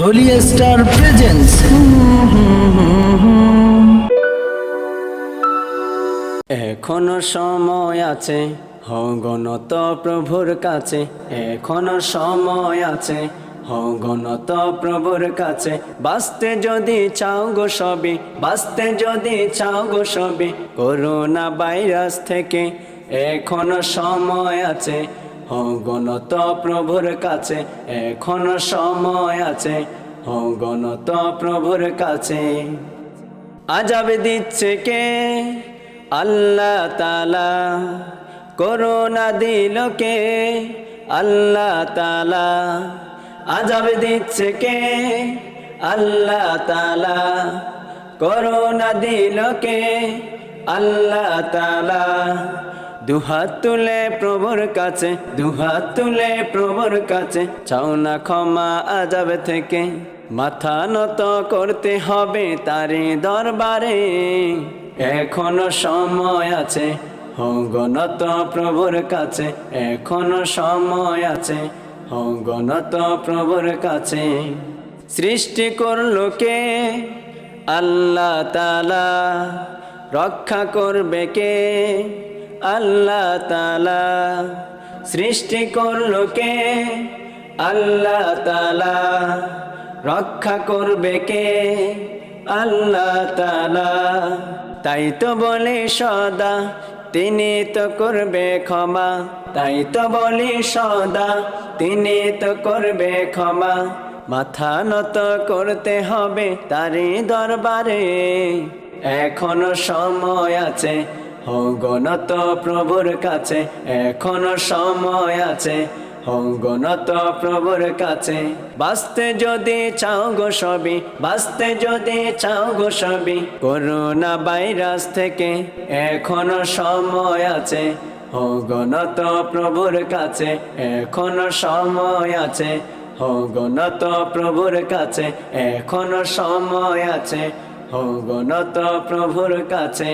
Holi star presence এখনও সময় আছে হগনত প্রভুর কাছে। এখনও সময় আছে হগনত প্রভুর কাছে। বাঁচতে যদি চাও গো সবে, বাঁচতে যদি চাও গো সবে, করোনা ভাইরাস থেকে এখনও সময় আছে হগনত প্রভুর কাছে এখন সময় আছে। হগনত প্রভুর কাছে আজাব দিচ্ছে কে? আল্লাহ তালা করোনা দিল কে? আল্লাহ তালা আজাব দিচ্ছে কে? আল্লাহ তালা করোনা দিল কে? আল্লাহ তালা দুহাত তুলে প্রভুর কাছে, দুহাত তুলে প্রভুর কাছে। চাও না ক্ষমা আজাব থেকে, মাথা নত করতে হবে তারে দরবারে। এখনও সময় আছে হগনত প্রভুর কাছে, এখনও সময় আছে হগনত প্রভুর কাছে। সৃষ্টি করল কে? আল্লাহ তালা রক্ষা করবে কে? আল্লাহ তালা সৃষ্টি করল কে? আল্লাহ তালা রক্ষা করবে কে? আল্লাহ তালা তাই তো বলে সদা, তিনি তো করবে ক্ষমা। তাই তো বলি সদা, তিনি তো করবে ক্ষমা। মাথা নত করতে হবে তারই দরবারে। এখনও সময় আছে হগনত প্রভুর কাছে, এখনও সময় আছে। হগনত প্রভুর কাছে, বাঁচতে যদি চাও গো সবই, বাঁচতে যদি চাও গো সবই। করোনা ভাইরাস থেকে এখনও সময় আছে। হগনত প্রভুর কাছে, এখনও সময় আছে। হগনত প্রভুর কাছে, এখনও সময় আছে। হগনত প্রভুর কাছে।